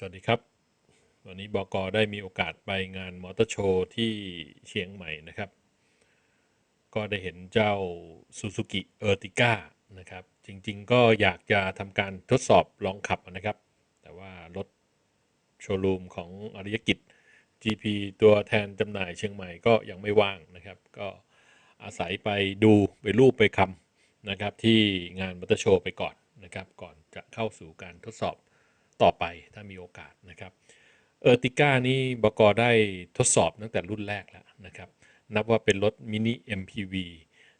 สวัสดีครับ วันนี้บกได้มีโอกาสไปงานมอเตอร์โชว์ที่เชียงใหม่นะครับ ก็ได้เห็นเจ้า Suzuki Ertiga นะครับ จริงๆ ก็อยากจะทำการทดสอบลองขับนะครับ แต่ว่ารถโชว์รูมของอริยกิจ GP ตัวแทนจำหน่ายเชียงใหม่ก็ยังไม่ว่างนะครับ ก็อาศัยไปดูไปรูปไปคำนะครับที่งานมอเตอร์โชว์ไปก่อนนะครับ ก่อนจะเข้าสู่การทดสอบ ต่อไปถ้ามีโอกาสนะครับเออร์ติก้านี่บกได้ทดสอบตั้งแต่รุ่นแรกแล้วนะครับนับว่าเป็นรถมินิ MPV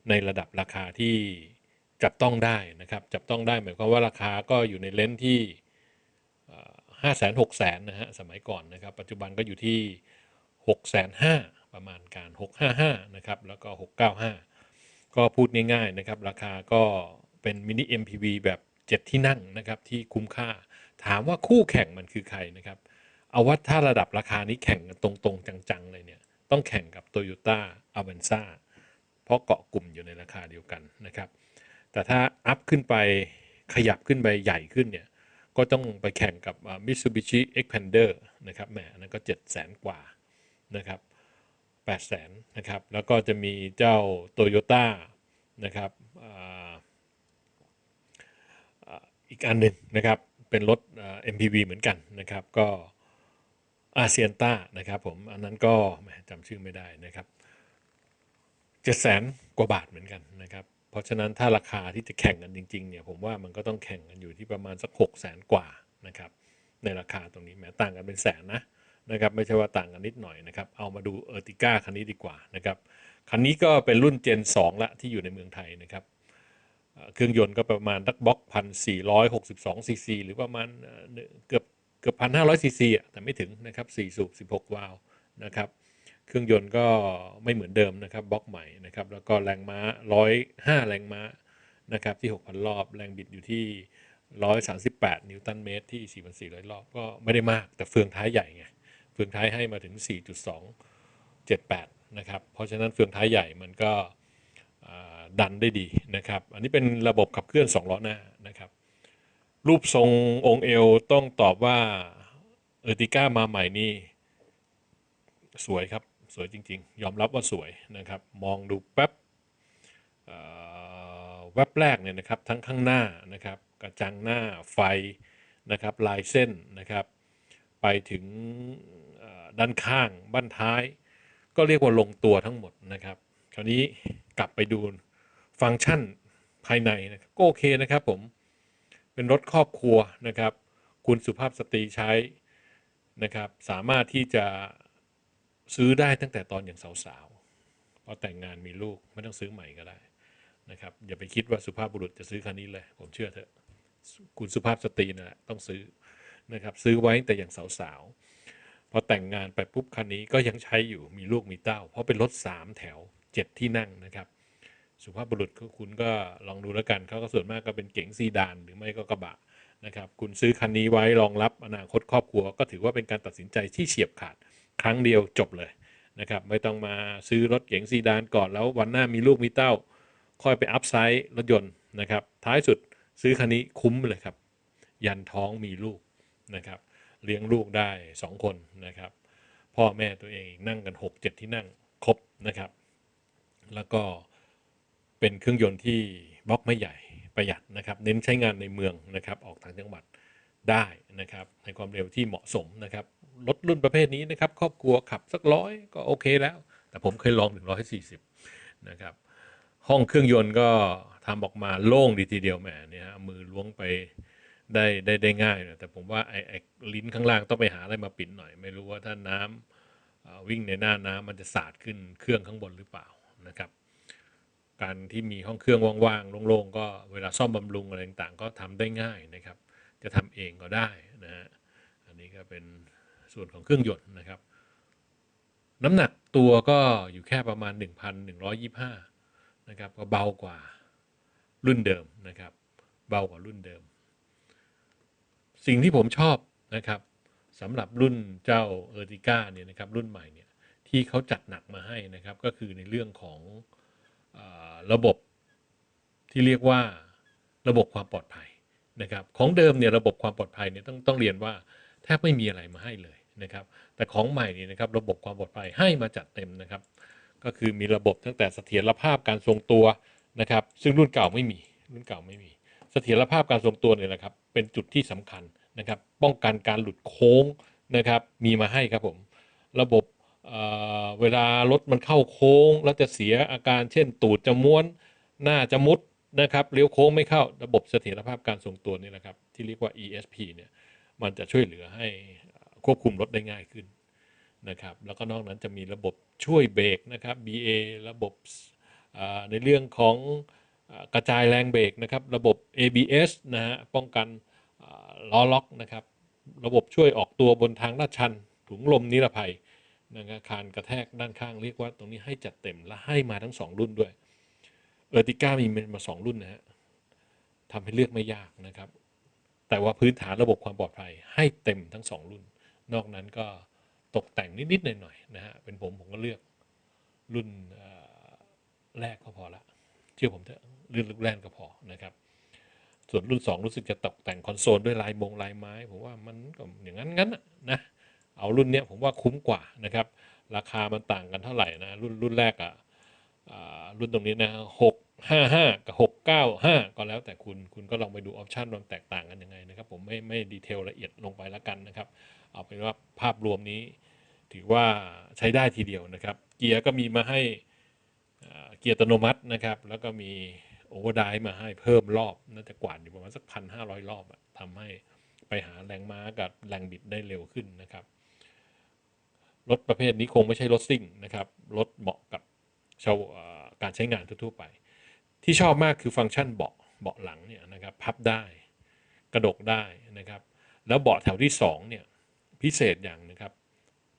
ในระดับราคาที่จับต้องได้นะครับจับต้องได้หมายความว่าราคาก็อยู่ในเลนที่ห้าแสนหกแสนนะฮะสมัยก่อนนะครับ ปัจจุบันก็อยู่ที่หกแสนห้าประมาณการหกห้าห้านะครับแล้วก็หกเก้าห้าก็พูดง่ายๆนะครับ ราคาก็เป็นมินิ MPV แบบ เจ็ดที่นั่งนะครับที่คุ้มค่า ถามว่าคู่แข่งมันคือใครนะครับเอาว่าถ้าระดับราคานี้แข่งกันตรงๆ จังๆเลยเนี่ยต้องแข่งกับ Toyota a v a n z a เพราะเกาะกลุ่มอยู่ในราคาเดียวกันนะครับ แต่ถ้าอัพขึ้นไปขยับขึ้นไปใหญ่ขึ้นเนี่ยก็ต้องไปแข่งกับ Mitsubishi Xpander นะครับแหมอันนั้นก็7 0 0 0 0กว่านะครับ8 0 0 0 0นะครับแล้วก็จะมีเจ้า Toyota นะครับอ่า อีกอันหนึ่งนะครับ เป็นรถ MPV เหมือนกันนะครับ ก็อาเซียนต้านะครับผม อันนั้นก็จำชื่อไม่ได้นะครับเจ็ดแสนกว่าบาทเหมือนกันนะครับ เพราะฉะนั้นถ้าราคาที่จะแข่งกันจริงๆเนี่ยผมว่ามันก็ต้องแข่งกันอยู่ที่ประมาณสักหกแสนกว่านะครับในราคาตรงนี้แม้ต่างกันเป็นแสนนะนะครับไม่ใช่ว่าต่างกันนิดหน่อยนะครับเอามาดูเออร์ติก้าคันนี้ดีกว่านะครับคันนี้ก็เป็นรุ่นเจน 2 ละที่อยู่ในเมืองไทยนะครับ เครื่องยนต์ก็ประมาณดักบ็อกพันสี่ร้อยหกสิบสองซีซีหรือประมาณเกือบเกือบพันห้าร้อยซีซีอะแต่ไม่ถึงนะครับสี่สูบสิบหกวาล์วนะครับเครื่องยนต์ก็ไม่เหมือนเดิมนะครับบล็อกใหม่นะครับแล้วก็แรงม้าร้อยห้าแรงม้านะครับที่หกพันรอบ แรงบิดอยู่ที่ร้อยสามสิบแปดนิวตันเมตรที่สี่พันสี่ร้อยรอบ ก็ไม่ได้มากแต่เฟืองท้ายใหญ่ไงเฟืองท้ายให้มาถึงสี่จุดสองเจ็ดแปดนะครับ เพราะฉะนั้นเฟืองท้ายใหญ่มันก็ ดันได้ดีนะครับ อันนี้เป็นระบบขับเคลื่อน 2 ล้อหน้านะครับ รูปทรงองค์เอวต้องตอบว่าเออติก้ามาใหม่นี่สวยครับ สวยจริง ๆ ยอมรับว่าสวยนะครับ มองดูแป๊บแวบแรกเนี่ยนะครับทั้งข้างหน้านะครับกระจังหน้าไฟนะครับลายเส้นนะครับ ไปถึงด้านข้างบ้านท้าย ก็เรียกว่าลงตัวทั้งหมดนะครับ คราวนี้ กลับไปดูฟังก์ชันภายในนะครับก็โอเคนะครับผมเป็นรถครอบครัวนะครับ คุณสุภาพสตรีใช้นะครับ สามารถที่จะซื้อได้ตั้งแต่ตอนอย่างสาวๆพอแต่งงานมีลูกไม่ต้องซื้อใหม่ก็ได้นะครับอย่าไปคิดว่าสุภาพบุรุษจะซื้อคันนี้เลย ผมเชื่อเถอะคุณสุภาพสตรีนะต้องซื้อนะครับซื้อไว้แต่อย่างสาวๆพอแต่งงานไปปุ๊บคันนี้ก็ยังใช้อยู่มีลูกมีเต้า เพราะเป็นรถ3แถว 7 ที่นั่งนะครับ สุภาพบุรุษก็คุณก็ลองดูแล้วกันเขาก็ส่วนมากก็เป็นเก๋งซีดานหรือไม่ก็กระบะนะครับคุณซื้อคันนี้ไว้รองรับอนาคตครอบครัว ก็ถือว่าเป็นการตัดสินใจที่เฉียบขาดครั้งเดียวจบเลยนะครับไม่ต้องมาซื้อรถเก๋งซีดานก่อนแล้ววันหน้ามีลูกมีเต้า ค่อยไปอัพไซด์รถยนต์นะครับท้ายสุดซื้อคันนี้คุ้มเลยครับ ยันท้องมีลูกนะครับเลี้ยงลูกได้ 2 คนนะครับพ่อแม่ตัวเองนั่งกัน 6 7 ที่นั่งครบนะครับ แล้วก็เป็นเครื่องยนต์ที่บล็อกไม่ใหญ่ประหยัดนะครับ เน้นใช้งานในเมืองนะครับ ออกต่างจังหวัดได้นะครับ ในความเร็วที่เหมาะสมนะครับ รถรุ่นประเภทนี้นะครับ ครอบครัวขับสักร้อยก็โอเคแล้ว แต่ผมเคยลองถึงร้อยสี่สิบนะครับ ห้องเครื่องยนต์ก็ทำออกมาโล่งดีทีเดียวแหมเนี่ยฮะมือล้วงไปได้ได้ได้ง่ายนะแต่ผมว่าไอ้ไอ้ลิ้นข้างล่างต้องไปหาอะไรมาปิดหน่อย ไม่รู้ว่าถ้าน้ำวิ่งในหน้าน้ำมันจะสาดขึ้นเครื่องข้างบนหรือเปล่า นะครับ การที่มีห้องเครื่องว่างๆโล่งๆก็เวลาซ่อมบำรุงอะไรต่างๆ ก็ทำได้ง่ายนะครับ จะทำเองก็ได้นะฮะอันนี้ก็เป็นส่วนของเครื่องยนต์นะครับ น้ำหนักตัวก็อยู่แค่ประมาณ 1,125 นะครับ ก็เบากว่ารุ่นเดิมนะครับ เบากว่ารุ่นเดิม สิ่งที่ผมชอบนะครับสำหรับรุ่นเจ้าเออร์ติก้าเนี่ยนะครับรุ่นใหม่เนี่ย ที่เขาจัดหนักมาให้นะครับ ก็คือในเรื่องของอระบบที่เรียกว่าระบบความปลอดภัยนะครับ ของเดิมเนี่ยระบบความปลอดภัยเนี่ยต้องต้องเรียนว่าแทบไม่มีอะไรมาให้เลยนะครับ แต่ของใหม่นี่นะครับระบบความปลอดภัยให้มาจัดเต็มนะครับ ก็คือมีระบบตั้งแต่เสถียรภาพการทรงตัวนะครับ ซึ่งรุ่นเก่าไม่มีรุ่นเก่าไม่มีเสถียรภาพการทรงตัวเนี่ยนะครับ เป็นจุดที่สำคัญนะครับ ป้องกันการหลุดโค้งนะครับ มีมาให้ครับผม ระบบ เวลารถมันเข้าโค้ง แล้วจะเสียอาการเช่น ตูดจะม้วนหน้าจะมุดนะครับเลี้ยวโค้งไม่เข้าระบบเสถียรภาพการทรงตัวนี่แหละครับ ที่เรียกว่า ESP เนี่ยมันจะช่วยเหลือให้ควบคุมรถได้ง่ายขึ้นนะครับ แล้วก็นอกนั้นจะมีระบบช่วยเบรกนะครับ BA ระบบในเรื่องของกระจายแรงเบรกนะครับ ระบบ ABS นะฮะป้องกันล้อล็อกนะครับ ระบบช่วยออกตัวบนทางลาดชันถุงลมนิรภัย นะครับคานกระแทกด้านข้างเรียกว่าตรงนี้ให้จัดเต็มและให้มาทั้งสองรุ่นด้วย เออร์ติก้ามีมาสองรุ่นนะฮะทำให้เลือกไม่ยากนะครับ แต่ว่าพื้นฐานระบบความปลอดภัยให้เต็มทั้งสองรุ่น นอกนั้นก็ตกแต่งนิด ๆ หน่อย ๆ นะฮะ เป็นผมผมก็เลือกรุ่นแรกก็พอละ เชื่อผมเถอะรุ่นแรกก็พอนะครับ ส่วนรุ่น 2 รู้สึกจะตกแต่งคอนโซลด้วยลายมงลายไม้ ผมว่ามันก็อย่างนั้นงั้นนะ เอารุ่นเนี้ยผมว่าคุ้มกว่านะครับ ราคามันต่างกันเท่าไหร่นะรุ่นรุ่นแรกอะอ่ารุ่นตรงนี้นะหกห้าห้ากับหกเก้าห้าก็แล้วแต่คุณคุณก็ลองไปดูออปชันมันแตกต่างกันยังไงนะครับ ผมไม่ไม่ดีเทลละเอียดลงไปแล้วกันนะครับ เอาเป็นว่าภาพรวมนี้ ถือว่าใช้ได้ทีเดียวนะครับ เกียร์ก็มีมาให้เกียร์อัตโนมัตินะครับ แล้วก็มีโอเวอร์ไดมาให้เพิ่มรอบน่าจะกวาดอยู่ประมาณสักพันห้าร้อยรอบอะทำให้ไปหาแรงม้ากับแรงบิดได้เร็วขึ้นนะครับ รถประเภทนี้คงไม่ใช่รถซิ่งนะครับ รถเหมาะกับชาวการใช้งานทั่วๆไป ที่ชอบมากคือฟังก์ชันเบาะเบาะหลังเนี่ยนะครับพับได้กระดกได้นะครับ แล้วเบาะแถวที่สองเนี่ยพิเศษอย่างนะครับ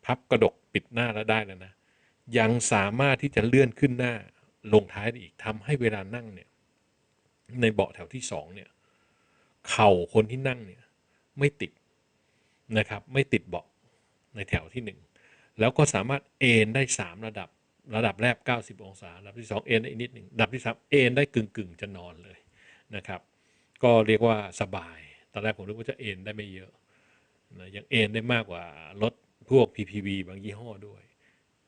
พับกระดกปิดหน้าแล้วได้แล้วนะยังสามารถที่จะเลื่อนขึ้นหน้าลงท้ายได้อีกทำให้เวลานั่งเนี่ยในเบาะแถวที่สองเนี่ยเข่าคนที่นั่งเนี่ยไม่ติดนะครับไม่ติดเบาะในแถวที่หนึ่ง แล้วก็สามารถเอนได้ 3 ระดับ ระดับแรก 90 องศา ระดับที่ 2 เอนได้อีกนิดหนึ่งระดับที่ 3 เอนได้กึ่งกึ่งๆจะนอนเลยนะครับ ก็เรียกว่าสบาย ตอนแรกผมนึกว่าจะเอนได้ไม่เยอะนะยังเอนได้มากกว่ารถพวก PPV บางยี่ห้อด้วย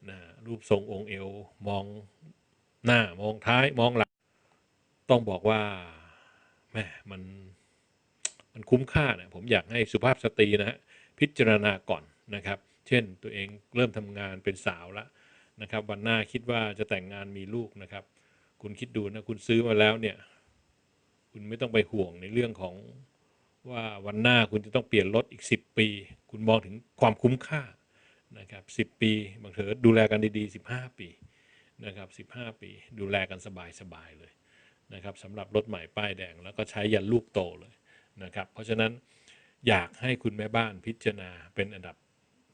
นะรูปทรงองค์เอวมองหน้ามองท้ายมองหลัง ต้องบอกว่าแม่มันมันคุ้มค่านะผมอยากให้สุภาพสตรีนะฮะพิจารณาก่อนนะครับ เช่น ตัวเองเริ่มทำงานเป็นสาวแล้วนะครับวันหน้าคิดว่าจะแต่งงานมีลูกนะครับ คุณคิดดูนะคุณซื้อมาแล้วเนี่ย คุณไม่ต้องไปห่วงในเรื่องของว่าวันหน้าคุณจะต้องเปลี่ยนรถอีก 10 ปี คุณมองถึงความคุ้มค่านะครับ10ปีบางเถอดูแลกันดีๆ 15 ปีนะครับ15 ปี ดูแลกันสบายๆเลยนะครับสำหรับรถใหม่ป้ายแดงแล้วก็ใช้ยันลูกโตเลยนะครับ เพราะฉะนั้นอยากให้คุณแม่บ้านพิจารณาเป็นอันดับ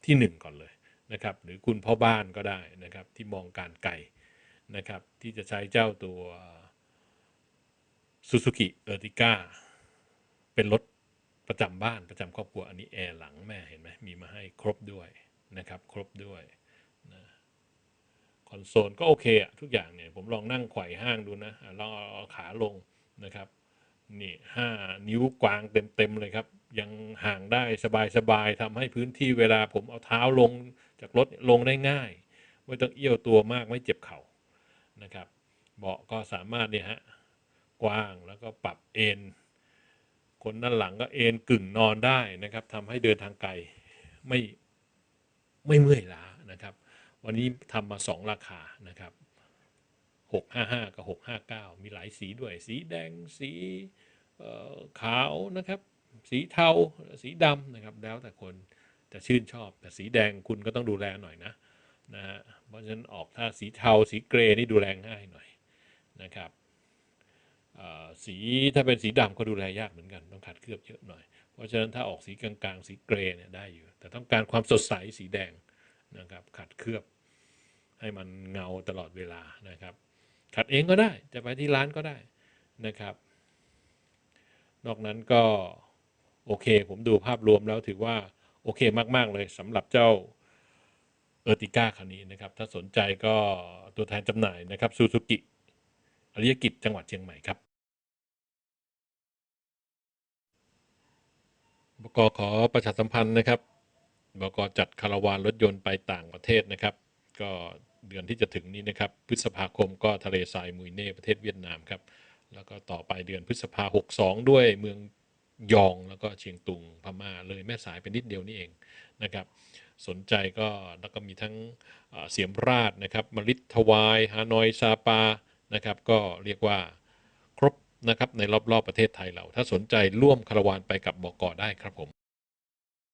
ที่หนึ่งก่อนเลยนะครับ หรือคุณพ่อบ้านก็ได้นะครับ ที่มองการไกลนะครับ ที่จะใช้เจ้าตัว Suzuki Ertiga เป็นรถประจำบ้านประจำครอบครัวอันนี้แอร์หลังแม่เห็นไหมมีมาให้ครบด้วยนะครับ ครบด้วยนะคอนโซลก็โอเคอะทุกอย่างเนี่ย ผมลองนั่งไขว่ห้างดูนะลองเอาขาลงนะครับ นี่ห้านิ้วกวางเต็มๆเลยครับ ยังห่างได้สบายๆทำให้พื้นที่เวลาผมเอาเท้าลงจากรถลงได้ง่าย ไม่ต้องเอี้ยวตัวมากไม่เจ็บเข่านะครับ เบาะก็สามารถเนี่ยฮะกว้างแล้วก็ปรับเอนคนด้านหลังก็เอนกึ่งนอนได้นะครับทำให้เดินทางไกลไม่ไม่เมื่อยล้านะครับ วันนี้ทำมาสองราคานะครับ หกห้าห้ากับหกห้าเก้ามีหลายสีด้วย สีแดง สีขาวนะครับ สีเทา สีดำนะครับ แล้วแต่คนจะชื่นชอบ แต่สีแดงคุณก็ต้องดูแลหน่อยนะนะฮะ เพราะฉะนั้นออกถ้าสีเทา สีเกรนี่ดูแลง่ายหน่อยนะครับสีถ้าเป็นสีดำก็ดูแลยากเหมือนกัน ต้องขัดเคลือบเยอะหน่อย เพราะฉะนั้นถ้าออกสีกลางๆ สีเกรเนี่ยได้อยู่ แต่ต้องการความสดใสสีแดงนะครับ ขัดเคลือบให้มันเงาตลอดเวลานะครับ ขัดเองก็ได้ จะไปที่ร้านก็ได้นะครับ นอกนั้นก็โอเค ผมดูภาพรวมแล้วถือว่าโอเคมาก ๆ เลยสำหรับเจ้าเออร์ติก้าคันนี้นะครับ ถ้าสนใจก็ตัวแทนจำหน่ายนะครับซูซูกิอริยกิจจังหวัดเชียงใหม่ครับบกขอประชาสัมพันธ์นะครับบกจัดคาราวานรถยนต์ไปต่างประเทศนะครับ ก็ เดือนที่จะถึงนี้นะครับ พฤษภาคมก็ทะเลทรายมุยเน่ประเทศเวียดนามครับ แล้วก็ต่อไปเดือนพฤษภาหกสองด้วยเมืองยองแล้วก็เชียงตุงพม่าเลยแม่สายเป็นนิดเดียวนี่เองนะครับ สนใจก็แล้วก็มีทั้งเสียมราชนะครับมลิทวายฮานอยซาปานะครับ ก็เรียกว่าครบนะครับในรอบๆประเทศไทยเรา ถ้าสนใจร่วมคารวานไปกับบกอได้ครับผม